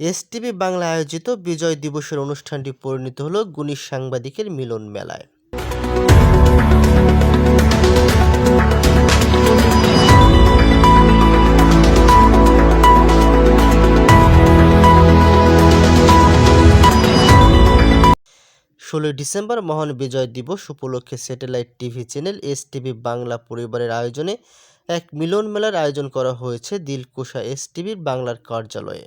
STV Bangla আয়োজিত বিজয় দিবসের অনুষ্ঠানটি পরিণত হল গুণী সাংবাদিকের মিলন মেলায়। ষোলোই ডিসেম্বর মহান বিজয় দিবস উপলক্ষে satellite TV channel S TV Bangla পরিবারের আয়োজনে এক মিলন মেলার আয়োজন করা হয়েছে দিলকুশা এস টিভির বাংলার কার্যালয়ে।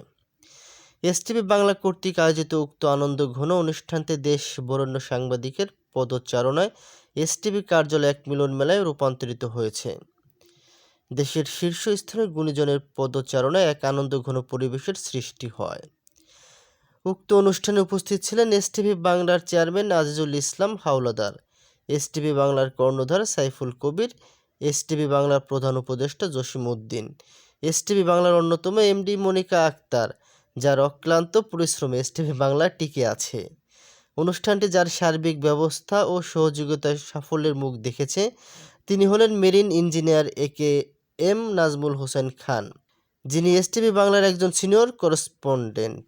এস টিভি বাংলা কর্তৃক আয়োজিত উক্ত আনন্দ ঘন অনুষ্ঠানটি দেশ বরেণ্য সাংবাদিকের পদচারণায় এসটিভি কার্যালয় এক মিলন মেলায় রূপান্তরিত হয়েছে। দেশের শীর্ষস্থানীয় গুণীজনের পদচারণায় এক আনন্দ ঘন পরিবেশের সৃষ্টি হয়। উক্ত অনুষ্ঠানে উপস্থিত ছিলেন এসটিভি বাংলার চেয়ারম্যান আজিজুল ইসলাম হাওলাদার এসটিভি বাংলার কর্ণধার সাইফুল কবির এসটিভি বাংলার প্রধান উপদেষ্টা জসিম উদ্দিন এসটিভি বাংলার অন্যতম এমডি মনিকা আক্তার যার অক্লান্ত পরিশ্রমে এসটিভি বাংলা টিকে আছে। অনুষ্ঠানটি যার সার্বিক ব্যবস্থা ও সহযোগিতায় সাফল্যের মুখ দেখেছে, তিনি হলেন marine engineer A K M Nazmul Hossain Khan, যিনি এসটিভি বাংলার একজন সিনিয়র করেসপন্ডেন্ট।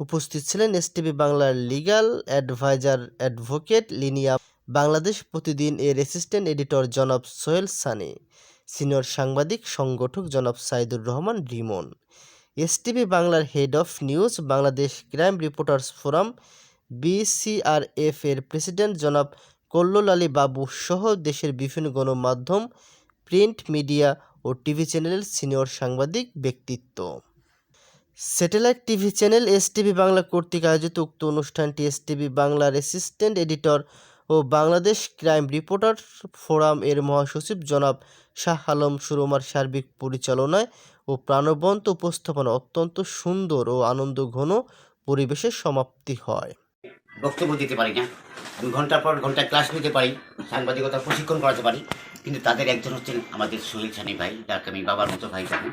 উপস্থিত ছিলেন এসটিভি বাংলার legal adviser advocate Linia, Bangladesh Pratidin এর অ্যাসিস্ট্যান্ট এডিটর জনাব সোহেল সানি, সিনিয়র সাংবাদিক সংগঠক জনাব সাইদুর রহমান রিমন এসটিভি বাংলার head of news Bangladesh crime reporters forum BCRF এর প্রেসিডেন্ট জনাব কল্লোল আলী বাবু সহ দেশের বিভিন্ন গণমাধ্যম প্রিন্ট মিডিয়া ও টিভি চ্যানেলের সিনিয়র সাংবাদিক ব্যক্তিত্ব। Satellite TV channel S TV Bangla কর্তৃক আয়োজিত উক্ত অনুষ্ঠানটি এস টিভি বাংলার অ্যাসিস্ট্যান্ট এডিটর ও বাংলাদেশ ক্রাইম রিপোর্টার ফোরাম এর মহাসচিব জনাব শাহ আলম সুরমার সার্বিক পরিচালনায় ও প্রাণবন্ত উপস্থাপনা অত্যন্ত সুন্দর ও আনন্দ ঘন পরিবেশের সমাপ্তি হয়। বক্তব্য দিতে পারি না। আমি ঘণ্টার পর ঘণ্টা ক্লাস নিতে পারি সাংবাদিকতা প্রশিক্ষণ করাতে পারি কিন্তু তাদের একজন হচ্ছেন আমাদের সোহেল সানি ভাই যাকে আমি বাবার মতো ভাই জানি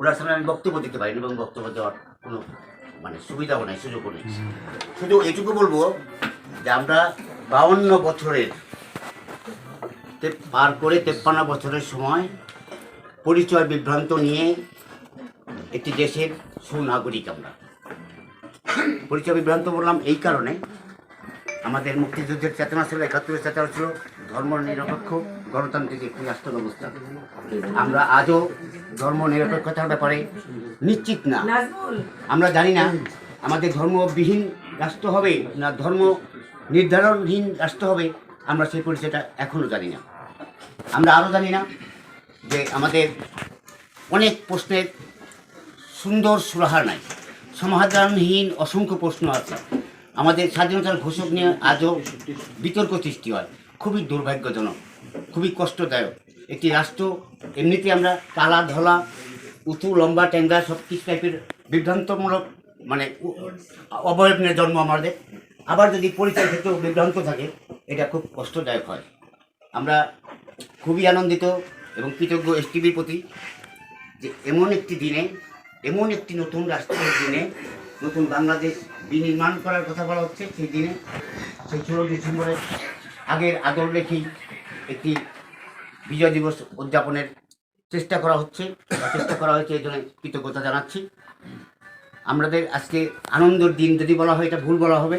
ওনার সামনে আমি বক্তব্য দিতে পারি না এবং বক্তব্য দেওয়ার কোনো মানে সুবিধাও নাই সুযোগও নেই। শুধু এটুকু বলব যে আমরা বাউন্ন বছরের পার করে তেপ্পান্ন বছরের সময় পরিচয় বিভ্রান্ত নিয়ে একটি দেশের সুনাগরিক আমরা। পরিচয় বিভ্রান্ত বললাম এই কারণে আমাদের মুক্তিযুদ্ধের চেতনা ছিল একাত্তরের চেতনা ছিল ধর্ম নিরপেক্ষ গণতান্ত্রিক একটি রাষ্ট্র ব্যবস্থা। আমরা আজও ধর্ম নিরপেক্ষতার ব্যাপারে নিশ্চিত না। আমরা জানি না আমাদের ধর্মবিহীন রাষ্ট্র হবে না ধর্ম নির্ধারণহীন রাষ্ট্র হবে আমরা সেই পরিচয়টা এখনও জানি না। আমরা আরও জানি না যে আমাদের অনেক প্রশ্নের সুন্দর সুরাহার নাই। সমাধানহীন অসংখ্য প্রশ্ন আছে। আমাদের স্বাধীনতার ঘোষক নিয়ে আজও বিতর্ক সৃষ্টি হয়। খুবই দুর্ভাগ্যজনক, খুবই কষ্টদায়ক। একটি রাষ্ট্র, এমনিতে আমরা কালা, ধলা, উঁচু, লম্বা ট্যাঙ্গা সব কিছু টাইপের বিভ্রান্তমূলক মানে অবয়ব নিয়ে জন্ম আমাদের। আবার যদি পরিচয় ক্ষেত্রেও বিভ্রান্ত থাকে, এটা খুব কষ্টদায়ক হয়। আমরা খুবই আনন্দিত এবং কৃতজ্ঞ এস টিভির প্রতি যে এমন একটি দিনে, এমন একটি নতুন রাষ্ট্রের দিনে, নতুন বাংলাদেশ বিনির্মাণ করার কথা বলা হচ্ছে, সেই দিনে, সেই ষোলো ডিসেম্বরে আগের আদর রেখেই একটি বিজয় দিবস উদযাপনের চেষ্টা করা হচ্ছে চেষ্টা করা হয়েছে, এই জন্য কৃতজ্ঞতা জানাচ্ছি। আমাদের আজকে আনন্দের দিন যদি বলা হয়, এটা ভুল বলা হবে।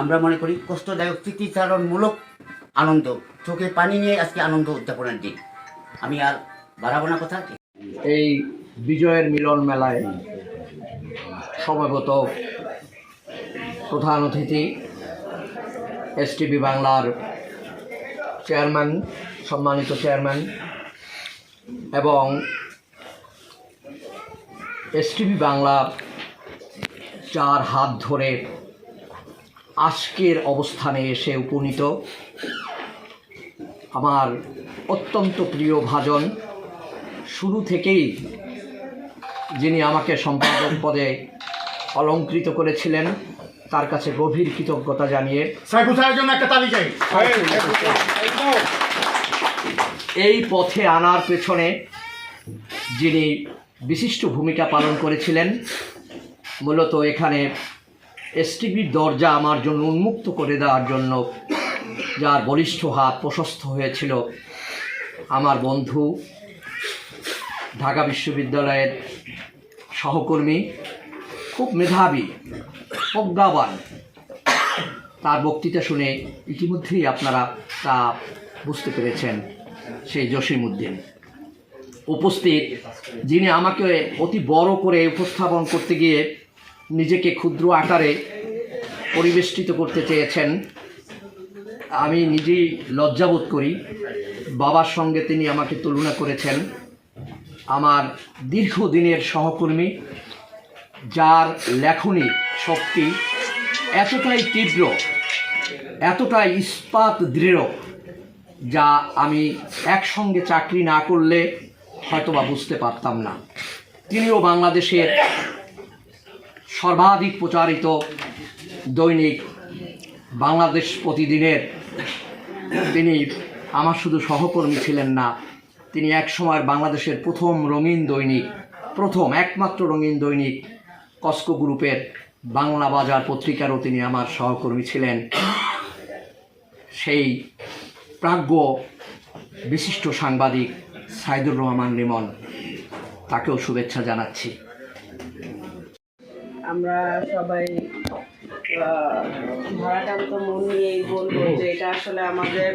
আমরা মনে করি কষ্টদায়ক, স্মৃতিচারণমূলক আনন্দ। চোখে পানি নিয়ে আজকে আনন্দ উদযাপনের দিন। আমি আর বাড়াবো না কথা। এই বিজয়ের মিলন মেলায় সমবেত প্রধান অতিথি এসটিভি বাংলার চেয়ারম্যান, সম্মানিত চেয়ারম্যান এবং এসটিভি বাংলা চার হাত ধরে আজকের অবস্থানে এসে উপনীত আমার অত্যন্ত প্রিয় ভাজন। শুরু থেকেই যিনি আমাকে সম্পাদক পদে অলঙ্কৃত করেছিলেন তার কাছে গভীর কৃতজ্ঞতা জানিয়ে সাইফুল সাহেবের জন্য একটা তালি চাই এই পথে আনার পেছনে যিনি বিশিষ্ট ভূমিকা পালন করেছিলেন মূলত এখানে এসটিভির দরজা আমার জন্য উন্মুক্ত করে দেওয়ার জন্য যার বলিষ্ঠ হাত প্রশস্ত হয়েছিল। আমার বন্ধু, ঢাকা বিশ্ববিদ্যালয়ের সহকর্মী, খুব মেধাবী, প্রজ্ঞাবান। তার বক্তৃতা শুনে ইতিমধ্যেই আপনারা তা বুঝতে পেরেছেন, সেই জসিমউদ্দিন। উপস্থিত, যিনি আমাকে অতি বড় করে উপস্থাপন করতে গিয়ে নিজেকে ক্ষুদ্র আকারে পরিবেষ্টিত করতে চেয়েছেন আমি নিজেই লজ্জাবোধ করি। বাবার সঙ্গে তিনি আমাকে তুলনা করেছেন। আমার দীর্ঘদিনের সহকর্মী, যার লেখনী শক্তি এতটাই তীব্র, এতটাই ইস্পাত দৃঢ়, যা আমি একসঙ্গে চাকরি না করলে হয়তোবা বুঝতে পারতাম না। তিনিও বাংলাদেশের সর্বাধিক প্রচারিত দৈনিক বাংলাদেশ প্রতিদিনের তিনি আমার শুধু সহকর্মী ছিলেন না, তিনি একসময় বাংলাদেশের প্রথম রঙিন দৈনিক, প্রথম একমাত্র রঙিন দৈনিক কস্কো গ্রুপের বাংলা বাজার পত্রিকারও তিনি আমার সহকর্মী ছিলেন। সেই প্রাজ্ঞ বিশিষ্ট সাংবাদিক সাইদুর রহমান লিমন তাকেও শুভেচ্ছা জানাচ্ছি। আমরা সবাই আহ, ভারাক্রান্ত মন নিয়েই বলব যে এটা আসলে আমাদের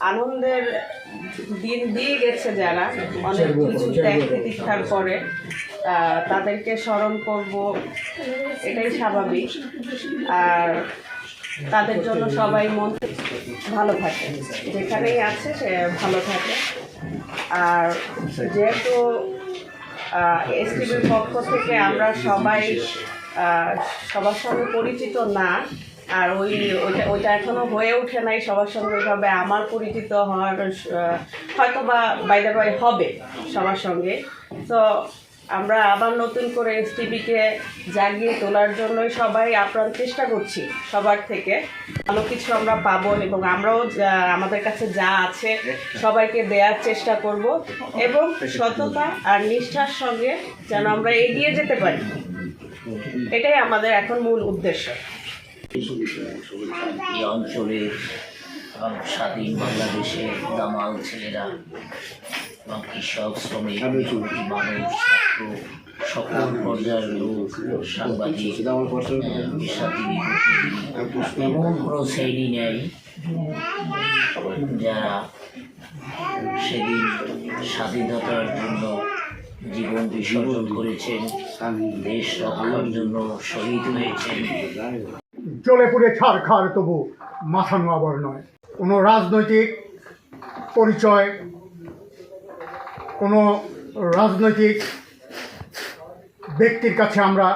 আনন্দের দিন দিয়ে গেছে যারা। অনেক কিছু ত্যাগ প্রতীক্ষার পরে তাদেরকে স্মরণ করব এটাই স্বাভাবিক। আর তাদের জন্য সবাই মন ভালো থাকে। যেখানেই আছে সে ভালো থাকে। আর যেহেতু এসটিভির পক্ষ থেকে আমরা সবাই সবার সঙ্গে পরিচিত না। আর ওই ওইটা ওইটা এখনও হয়ে ওঠে নাই, সবার সঙ্গে ওইভাবে আমার পরিচিত হওয়ার হয়তো বা বাইরে বাই হবে সবার সঙ্গে। তো আমরা আবার নতুন করে এস টিভিকে জাগিয়ে তোলার জন্যই সবাই আপ্রাণ চেষ্টা করছি সবার থেকে। ভালো কিছু আমরা পাবো এবং আমরাও আমাদের কাছে যা আছে সবাইকে দেওয়ার চেষ্টা করব। এবং সততা আর নিষ্ঠার সঙ্গে যেন আমরা এগিয়ে যেতে পারি। এটাই আমাদের এখন মূল উদ্দেশ্য। এই অঞ্চলে, এবং স্বাধীন বাংলাদেশের দামাল ছেলেরা, এবং কৃষক, শ্রমিক, মানুষ ছাত্র সকল পর্যায়ের লোক, সাংবাদিক পেশাজীবী এমন কোনো শ্রেণি নেই যারা সেদিন স্বাধীনতার জন্য জীবন বিসর্জন করেছেন দেশ রক্ষার জন্য শহীদ হয়েছেন। জ্বলে পুড়ে ছাড় খার তবু মাথা নোয়াবার নয়। কোনো রাজনৈতিক পরিচয়, কোনো রাজনৈতিক ব্যক্তির কাছে আমরা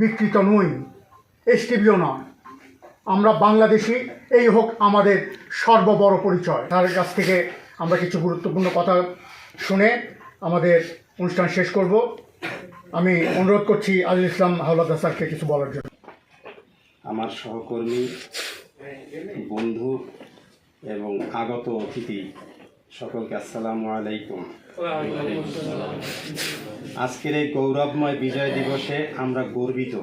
বিকৃত নই, এসটিভিও নয়। আমরা বাংলাদেশি, এই হোক আমাদের সর্ববড় পরিচয়। তার কাছ থেকে আমরা কিছু গুরুত্বপূর্ণ কথা শুনে আমাদের অনুষ্ঠান শেষ করব। আমি অনুরোধ করছি আজুল ইসলাম হাওলাদার স্যারকে কিছু বলার জন্য। আমার সহকর্মী বন্ধু এবং আগত অতিথি সকলকে আসসালামু আলাইকুম। আজকের এই গৌরবময় বিজয় দিবসে আমরা গর্বিত।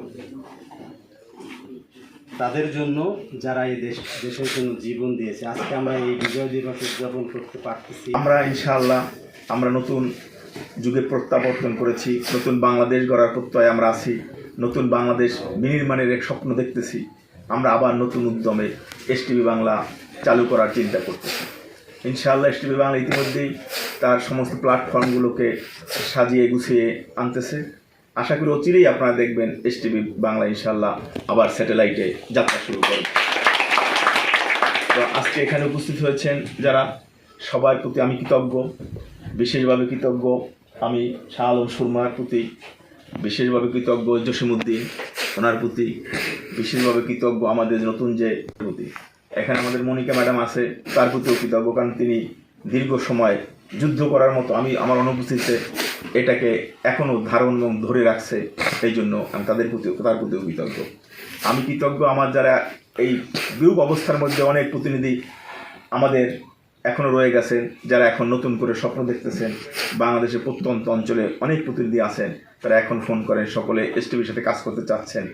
তাদের জন্য যারা এই দেশ দেশের জন্য জীবন দিয়েছে আজকে আমরা এই বিজয় দিবস উদযাপন করতে পারতেছি। আমরা ইনশাআল্লাহ আমরা নতুন যুগে প্রত্যাবর্তন করেছি, নতুন বাংলাদেশ গড়ার প্রত্যয় আমরা আছি, নতুন বাংলাদেশ বিনির্মাণের এক স্বপ্ন দেখতেছি, আমরা আবার নতুন উদ্যমে এসটিভি বাংলা চালু করার চিন্তা করতেছি। ইনশাআল্লাহ এসটিভি বাংলা ইতিমধ্যেই তার সমস্ত প্ল্যাটফর্মগুলোকে সাজিয়ে গুছিয়ে আনতেছে। আশা করি অচিরেই আপনারা দেখবেন এসটিভি বাংলা ইনশাআল্লাহ আবার স্যাটেলাইটে যাত্রা শুরু করবে। তো আজকে এখানে উপস্থিত হয়েছেন যারা, সবার প্রতি আমি কৃতজ্ঞ। বিশেষভাবে কৃতজ্ঞ আমি শাহ আলম সুরমার প্রতি, বিশেষভাবে কৃতজ্ঞ জসিমুদ্দিন ওনার প্রতি, বিশেষভাবে কৃতজ্ঞ আমাদের নতুন যে প্রতি। এখানে আমাদের মনিকা ম্যাডাম আছে, তার প্রতিও কৃতজ্ঞ, কারণ তিনি দীর্ঘ সময় যুদ্ধ করার মতো আমি আমার অনুপস্থিতিতে এটাকে এখনও ধারণ এবং ধরে রাখছে, এই জন্য আমি তাদের প্রতি তার প্রতিও কৃতজ্ঞ। আমি কৃতজ্ঞ আমার যারা এই বিরূপ অবস্থার মধ্যে অনেক প্রতিনিধি আমাদের এখনও রয়ে গেছেন, যারা এখন নতুন করে স্বপ্ন দেখতেছেন, বাংলাদেশের প্রত্যন্ত অঞ্চলে অনেক প্রতিনিধি আছেন, তারা এখন ফোন করেন, সকলে এসটিভির সাথে কাজ করতে চাচ্ছেন।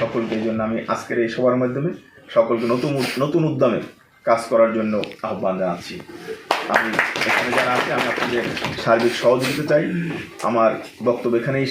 সকলকে এই জন্য আমি আজকের এই সবার মাধ্যমে সকলকে নতুন নতুন উদ্যমে কাজ করার জন্য আহ্বান জানাচ্ছি। আমি এখানে যারা আছে, আমি আপনাদের সার্বিক সহযোগিতা চাই। আমার বক্তব্য এখানেই